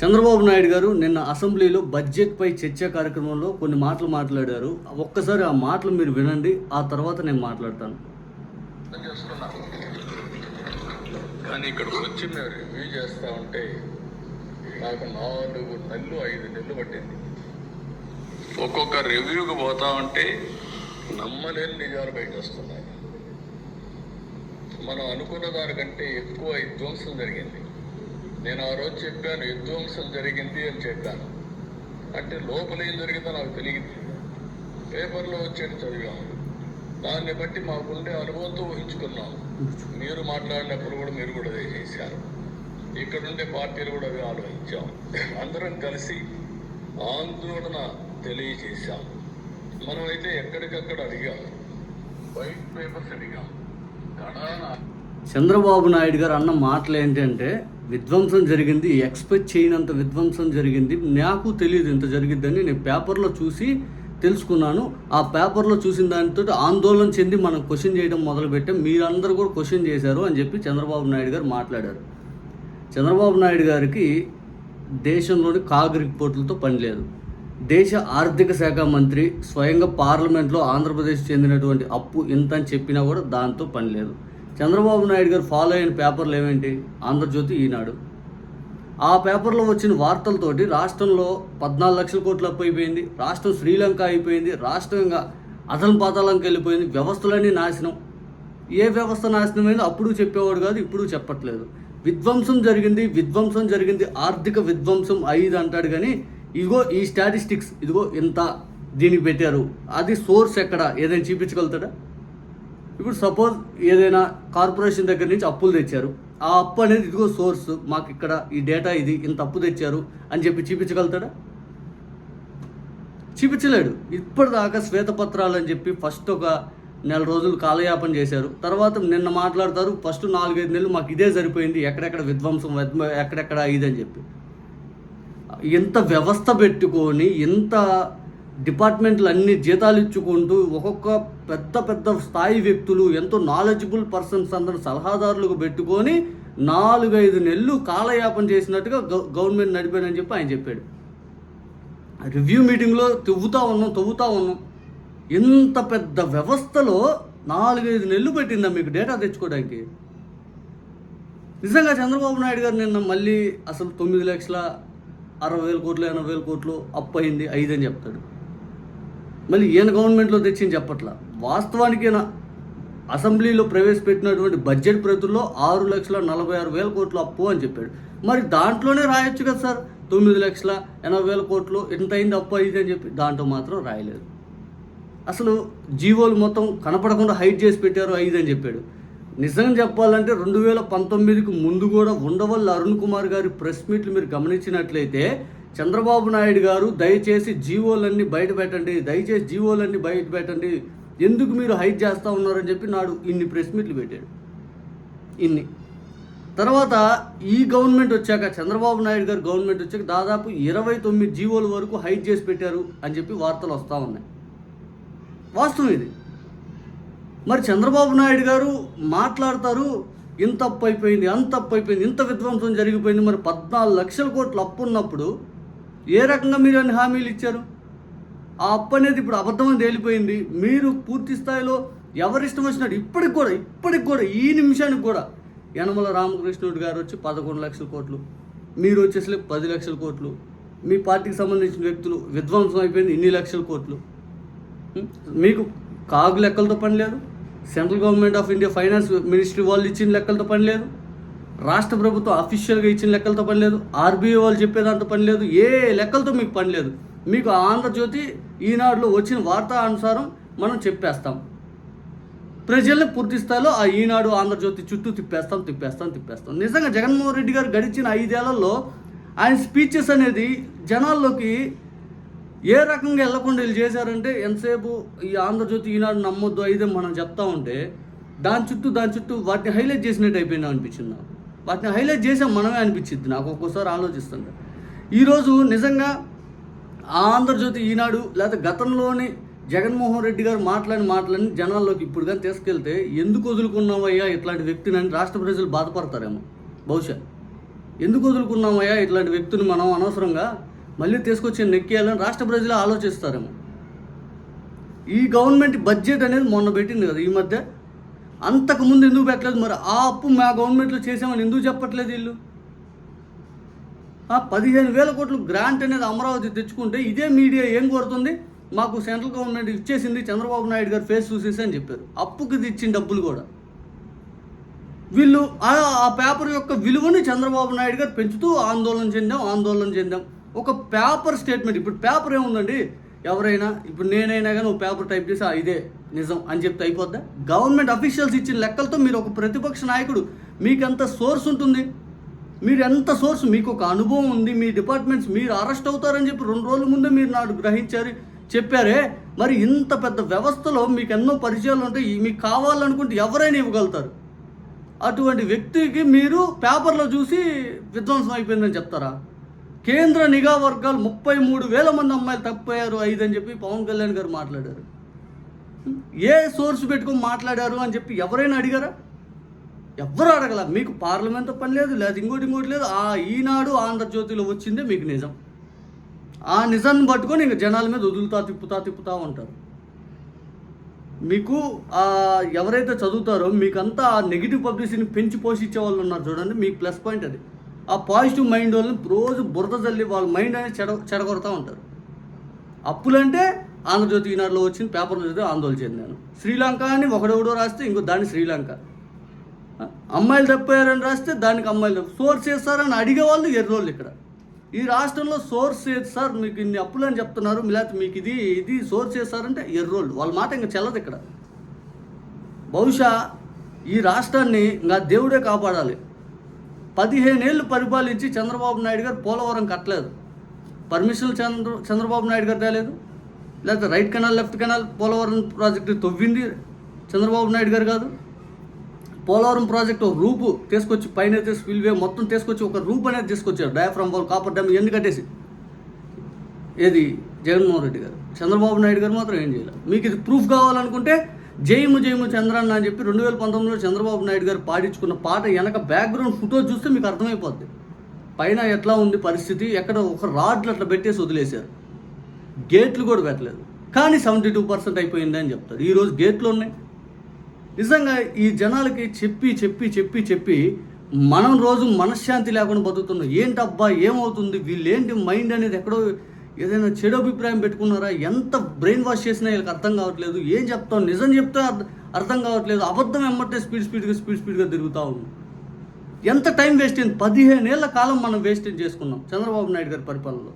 చంద్రబాబు నాయుడు గారు నిన్న అసెంబ్లీలో బడ్జెట్పై చర్చ కార్యక్రమంలో కొన్ని మాటలు మాట్లాడారు. ఒక్కసారి ఆ మాటలు మీరు వినండి ఆ తర్వాత నేను మాట్లాడతాను. కానీ ఇక్కడికి వచ్చి మేము రివ్యూ చేస్తా ఉంటే నాకు నాలుగు నెలలు ఐదు నెలలు పట్టింది. ఒక్కొక్క రివ్యూకి పోతా ఉంటే నమ్మలేని నిజాలు బయట వస్తున్నాయి. మనం అనుకున్న దానికంటే ఎక్కువ విధ్వంసం జరిగింది. నేను ఆ రోజు చెప్పాను విధ్వంసం జరిగింది అని చెప్పాను. అంటే లోపల ఏం జరిగిందో నాకు తెలియదు. పేపర్లో వచ్చేది చదివాము దాన్ని బట్టి మాకుండే అనుభవంతో ఊహించుకున్నాం. మీరు మాట్లాడినప్పుడు కూడా మీరు కూడా అదే చేశారు. ఇక్కడ ఉండే పార్టీలు కూడా అవి ఆలోచించాం. అందరం కలిసి ఆందోళన తెలియజేశాం. మనం అయితే ఎక్కడికక్కడ అడిగాం. వైట్ పేపర్స్ అడిగాం. చంద్రబాబు నాయుడు గారు అన్న మాటలు ఏంటంటే విధ్వంసం జరిగింది ఎక్స్పెక్ట్ చేయనంత విధ్వంసం జరిగింది. నాకు తెలియదు ఇంత జరిగిద్దని నేను పేపర్లో చూసి తెలుసుకున్నాను. ఆ పేపర్లో చూసిన దానితో ఆందోళన చెంది మనం క్వశ్చన్ చేయడం మొదలుపెట్టాం. మీరందరూ కూడా క్వశ్చన్ చేశారు అని చెప్పి చంద్రబాబు నాయుడు గారు మాట్లాడారు. చంద్రబాబు నాయుడు గారికి దేశంలోని కాగ్ రిపోర్టులతో పని లేదు. దేశ ఆర్థిక శాఖ మంత్రి స్వయంగా పార్లమెంట్లో ఆంధ్రప్రదేశ్ చెందినటువంటి అప్పు ఇంత అని చెప్పినా కూడా దాంతో పని లేదు. చంద్రబాబు నాయుడు గారు ఫాలో అయిన పేపర్లు ఏమేంటి ఆంధ్రజ్యోతి ఈనాడు. ఆ పేపర్లో వచ్చిన వార్తలతోటి రాష్ట్రంలో పద్నాలుగు లక్షల కోట్లు అప్పు అయిపోయింది రాష్ట్రం శ్రీలంక అయిపోయింది. రాష్ట్రంగా అసలు పాతాళంకి వెళ్ళిపోయింది. వ్యవస్థలన్నీ నాశనం. ఏ వ్యవస్థ నాశనమైందో అప్పుడు చెప్పేవాడు కాదు ఇప్పుడు చెప్పట్లేదు. విధ్వంసం జరిగింది విధ్వంసం జరిగింది. ఆర్థిక విధ్వంసం అయ్యింది అంటాడు కానీ ఇదిగో ఈ స్టాటిస్టిక్స్ ఇదిగో ఇంత దీనికి పెట్టారు. అది సోర్స్ ఎక్కడ? ఏదైనా చూపించగలుగుతాడా? ఇప్పుడు సపోజ్ ఏదైనా కార్పొరేషన్ దగ్గర నుంచి అప్పులు తెచ్చారు. ఆ అప్పు అనేది ఇదిగో సోర్స్ మాకు ఇక్కడ ఈ డేటా ఇది ఇంత అప్పు తెచ్చారు అని చెప్పి చూపించగలుగుతాడా? చూపించలేడు. ఇప్పటిదాకా శ్వేతపత్రాలు అని చెప్పి ఫస్ట్ ఒక నెల రోజులు కాలయాపన చేశారు. తర్వాత నిన్న మాట్లాడతారు ఫస్ట్ నాలుగైదు నెలలు మాకు ఇదే సరిపోయింది ఎక్కడెక్కడ విధ్వంసం ఎక్కడెక్కడ ఇదని చెప్పి. ఇంత వ్యవస్థ పెట్టుకొని ఇంత డిపార్ట్మెంట్లు అన్ని జీతాలు ఇచ్చుకుంటూ ఒక్కొక్క పెద్ద పెద్ద స్థాయి వ్యక్తులు ఎంతో నాలెడ్జబుల్ పర్సన్స్ అందరూ సలహాదారులకు పెట్టుకొని నాలుగైదు నెలలు కాలయాపన చేసినట్టుగా గవర్నమెంట్ నడిపానని చెప్పి ఆయన చెప్పాడు. రివ్యూ మీటింగ్లో తివ్వుతూ ఉన్నాం తవ్వుతూ ఉన్నాం. ఇంత పెద్ద వ్యవస్థలో నాలుగైదు నెలలు పెట్టిందా మీకు డేటా తెచ్చుకోవడానికి? నిజంగా చంద్రబాబు నాయుడు గారు నిన్న మళ్ళీ అసలు తొమ్మిది లక్షల అరవై వేల కోట్లు ఎనభై వేల కోట్లు అప్పు అయింది ఐదు అని చెప్తాడు. మళ్ళీ ఈయన గవర్నమెంట్లో తెచ్చింది చెప్పట్లా. వాస్తవానికి అసెంబ్లీలో ప్రవేశపెట్టినటువంటి బడ్జెట్ ప్రతుల్లో ఆరు లక్షల నలభై ఆరు వేల కోట్లు అప్పు అని చెప్పాడు. మరి దాంట్లోనే రాయొచ్చు కదా సార్. తొమ్మిది లక్షల ఎనభై వేల కోట్లు ఎంత అయింది అప్పు అయింది అని చెప్పి దాంట్లో మాత్రం రాయలేదు. అసలు జీవోలు మొత్తం కనపడకుండా హైట్ చేసి పెట్టారు ఐదు అని చెప్పాడు. నిజంగా చెప్పాలంటే రెండు వేల పంతొమ్మిదికి ముందు కూడా ఉండవల్లి అరుణ్ కుమార్ గారి ప్రెస్ మీట్లు మీరు గమనించినట్లయితే చంద్రబాబు నాయుడు గారు దయచేసి జీవోలన్నీ బయట పెట్టండి దయచేసి జీవోలన్నీ బయట పెట్టండి. ఎందుకు మీరు హైట్ చేస్తూ ఉన్నారని చెప్పి నాడు ఇన్ని ప్రెస్ మీట్లు పెట్టాడు ఇన్ని. తర్వాత ఈ గవర్నమెంట్ వచ్చాక చంద్రబాబు నాయుడు గారు గవర్నమెంట్ వచ్చాక దాదాపు ఇరవై తొమ్మిది జీవోల వరకు హైట్ చేసి పెట్టారు అని చెప్పి వార్తలు వస్తూ ఉన్నాయి. వాస్తవం ఇది. మరి చంద్రబాబు నాయుడు గారు మాట్లాడతారు ఇంత అప్పు అయిపోయింది అంత అప్పు అయిపోయింది ఇంత విధ్వంసం జరిగిపోయింది మరి పద్నాలుగు లక్షల కోట్లు అప్పు ఉన్నప్పుడు ఏ రకంగా మీరు అన్ని హామీలు ఇచ్చారు? ఆ అప్పు అనేది ఇప్పుడు అబద్ధమని తేలిపోయింది. మీరు పూర్తి స్థాయిలో ఎవరిష్టం వచ్చినట్టు ఇప్పటికి కూడా ఇప్పటికి కూడా ఈ నిమిషానికి కూడా యనమల రామకృష్ణుడు గారు వచ్చి పదకొండు లక్షల కోట్లు మీరు వచ్చేసి పది లక్షల కోట్లు మీ పార్టీకి సంబంధించిన వ్యక్తులు విధ్వంసం అయిపోయింది ఇన్ని లక్షల కోట్లు. మీకు కాగు లెక్కలతో పని లేదు. Central government of India finance ministry వాళ్ళు ఇచ్చిన లెక్కలతో పని లేదు. రాష్ట్ర ప్రభుత్వం అఫీషియల్గా ఇచ్చిన లెక్కలతో పని లేదు. ఆర్బీఐ వాళ్ళు చెప్పేదాంతో పని లేదు. ఏ లెక్కలతో మీకు పని లేదు? మీకు ఆంధ్రజ్యోతి ఈనాడులో వచ్చిన వార్తా అనుసారం మనం చెప్పేస్తాం. ప్రజల్ని పూర్తి స్థాయిలో ఆ ఈనాడు ఆంధ్రజ్యోతి చుట్టూ తిప్పేస్తాం తిప్పేస్తాం తిప్పేస్తాం. నిజంగా జగన్మోహన్ రెడ్డి గారు గడిచిన ఐదేళ్ళలో ఆయన స్పీచెస్ అనేది జనాల్లోకి ఏ రకంగా వెళ్ళకుండా వీళ్ళు చేశారంటే ఎంతసేపు ఈ ఆంధ్రజ్యోతి ఈనాడు నమ్మొద్దు అయితే మనం చెప్తా ఉంటే దాని చుట్టూ దాని చుట్టూ వాటిని హైలైట్ చేసినట్టు అయిపోయింది అనిపించింది నాకు. వాటిని హైలైట్ చేసాం మనమే అనిపించింది. నాకు ఒక్కోసారి ఆలోచిస్తుంది ఈరోజు నిజంగా ఆంధ్రజ్యోతి ఈనాడు లేదా గతంలోని జగన్మోహన్ రెడ్డి గారు మాట్లాడిన మాటలని జనాల్లోకి ఇప్పుడు కానీ తీసుకెళ్తే ఎందుకు వదులుకున్నామయ్యా ఇట్లాంటి వ్యక్తిని అని రాష్ట్ర ప్రజలు బాధపడతారేమో బహుశా. ఎందుకు వదులుకున్నామయ్యా ఇట్లాంటి వ్యక్తిని మనం అనవసరంగా మళ్ళీ తీసుకొచ్చి నెక్కేయాలని రాష్ట్ర ప్రజలు ఆలోచిస్తారేమో. ఈ గవర్నమెంట్ బడ్జెట్ అనేది మొన్న పెట్టింది కదా ఈ మధ్య. అంతకుముందు ఎందుకు పెట్టలేదు మరి? ఆ అప్పు మా గవర్నమెంట్లో చేసామని ఎందుకు చెప్పట్లేదు వీళ్ళు? పదిహేను వేల కోట్లు గ్రాంట్ అనేది అమరావతి తెచ్చుకుంటే ఇదే మీడియా ఏం కోరుతుంది? మాకు సెంట్రల్ గవర్నమెంట్ ఇచ్చేసింది చంద్రబాబు నాయుడు గారు ఫేస్ చూసేసి అని చెప్పారు. అప్పుకి ఇచ్చిన డబ్బులు కూడా. వీళ్ళు ఆ ఆ పేపర్ యొక్క విలువని చంద్రబాబు నాయుడు గారు పెంచుతూ ఆందోళన చెందాం ఆందోళన చెందాం. ఒక పేపర్ స్టేట్మెంట్ ఇప్పుడు పేపర్ ఏముందండి? ఎవరైనా ఇప్పుడు నేనైనా కానీ ఒక పేపర్ టైప్ చేసి ఇదే నిజం అని చెప్తే అయిపోద్దా? గవర్నమెంట్ అఫీషియల్స్ ఇచ్చిన లెక్కలతో మీరు ఒక ప్రతిపక్ష నాయకుడు మీకు ఎంత సోర్స్ ఉంటుంది? మీరు ఎంత సోర్స్? మీకు ఒక అనుభవం ఉంది మీ డిపార్ట్మెంట్స్ మీరు అరెస్ట్ అవుతారని చెప్పి రెండు రోజుల ముందే మీరు నాడు గ్రహించారు చెప్పారే. మరి ఇంత పెద్ద వ్యవస్థలో మీకు ఎన్నో పరిచయాలు ఉంటాయి మీకు కావాలనుకుంటే ఎవరైనా ఇవ్వగలుగుతారు? అటువంటి వ్యక్తికి మీరు పేపర్లో చూసి విధ్వంసం అయిపోయిందని చెప్తారా? కేంద్ర నిఘా వర్గాలు ముప్పై మూడు వేల మంది అమ్మాయిలు తప్పిపోయారు ఐదు అని చెప్పి పవన్ కళ్యాణ్ గారు మాట్లాడారు. ఏ సోర్స్ పెట్టుకొని మాట్లాడారు అని చెప్పి ఎవరైనా అడిగారా? ఎవ్వరు అడగల. మీకు పార్లమెంట్తో పని లేదు లేదు ఇంకోటి ఇంకోటి లేదు. ఆ ఈనాడు ఆంధ్రజ్యోతిలో వచ్చిందే మీకు నిజం. ఆ నిజాన్ని పట్టుకొని ఇంక జనాల మీద వదులుతా తిప్పుతా తిప్పుతా ఉంటారు. మీకు ఎవరైతే చదువుతారో మీకంతా ఆ నెగిటివ్ పబ్లిసిటీని పెంచి పోషించే వాళ్ళు ఉన్నారు చూడండి. మీకు ప్లస్ పాయింట్ అది. ఆ పాజిటివ్ మైండ్ వాళ్ళని రోజు బురద చల్లి వాళ్ళ మైండ్ అనేది చెడ చెడగొడతా ఉంటారు. అప్పులంటే ఆంధ్రజ్యోతి ఈనాడులో వచ్చిన పేపర్లో చదివి ఆందోళన చెందాను. శ్రీలంక అని ఒకడెవడో రాస్తే ఇంకో దాన్ని శ్రీలంక. అమ్మాయిలు తప్పారని రాస్తే దానికి అమ్మాయిలు సోర్స్ చేస్తారని అడిగే వాళ్ళు ఎర్రోళ్ళు ఇక్కడ. ఈ రాష్ట్రంలో సోర్స్ సార్ మీకు ఇన్ని అప్పులు అని చెప్తున్నారు లేకపోతే మీకు ఇది ఇది సోర్స్ చేస్తారంటే ఎర్రోళ్ళు. వాళ్ళ మాట ఇంకా చెల్లదు ఇక్కడ. బహుశా ఈ రాష్ట్రాన్ని ఇంకా దేవుడే కాపాడాలి. పదిహేనేళ్ళు పరిపాలించి చంద్రబాబు నాయుడు గారు పోలవరం కట్టలేదు. పర్మిషన్ చంద్ర చంద్రబాబు నాయుడు గారు రాలేదు లేకపోతే right canal left canal Polavaram project తవ్వింది Chandrababu Naidu garu కాదు. పోలవరం ప్రాజెక్ట్ ఒక రూపు తీసుకొచ్చి పైన స్పిల్వే మొత్తం తీసుకొచ్చి ఒక రూపు అనేది తీసుకొచ్చారు. డయాఫ్రమ్ వాల్ కాపర్ డ్యామ్ ఇవన్నీ కట్టేసి. ఏది? జగన్మోహన్ రెడ్డి గారు. చంద్రబాబు నాయుడు గారు మాత్రం ఏం చేయాలి మీకు ఇది ప్రూఫ్ కావాలనుకుంటే జయము జయము చంద్రన్న అని చెప్పి రెండు వేల పంతొమ్మిదిలో చంద్రబాబు నాయుడు గారు పాడించుకున్న పాట వెనక బ్యాక్గ్రౌండ్ ఫోటో చూస్తే మీకు అర్థమైపోద్ది. పైన ఎట్లా ఉంది పరిస్థితి ఎక్కడ ఒక రాడ్లు అట్లా పెట్టేసి వదిలేశారు. గేట్లు కూడా పెట్టలేదు. కానీ సెవెంటీ టూ పర్సెంట్ అయిపోయింది అని చెప్తారు. ఈరోజు గేట్లు ఉన్నాయి. నిజంగా ఈ జనాలకి చెప్పి చెప్పి చెప్పి చెప్పి మనం రోజు మనశ్శాంతి లేకుండా బతుకుతున్నాం. ఏంటబ్బా ఏమవుతుంది? వీళ్ళేంటి మైండ్ అనేది ఎక్కడో ఏదైనా చెడు అభిప్రాయం పెట్టుకున్నారా? ఎంత బ్రెయిన్ వాష్ చేసినా వీళ్ళకి అర్థం కావట్లేదు. ఏం చెప్తాం నిజం చెప్తే అర్థం కావట్లేదు. అబద్ధం ఎమ్మటే స్పీడ్ స్పీడ్గా స్పీడ్ స్పీడ్గా తిరుగుతూ ఉన్నాం. ఎంత టైం వేస్ట్ అయింది? పదిహేను ఏళ్ళ కాలం మనం వేస్ట్ చేసుకున్నాం చంద్రబాబు నాయుడు గారి పరిపాలనలో.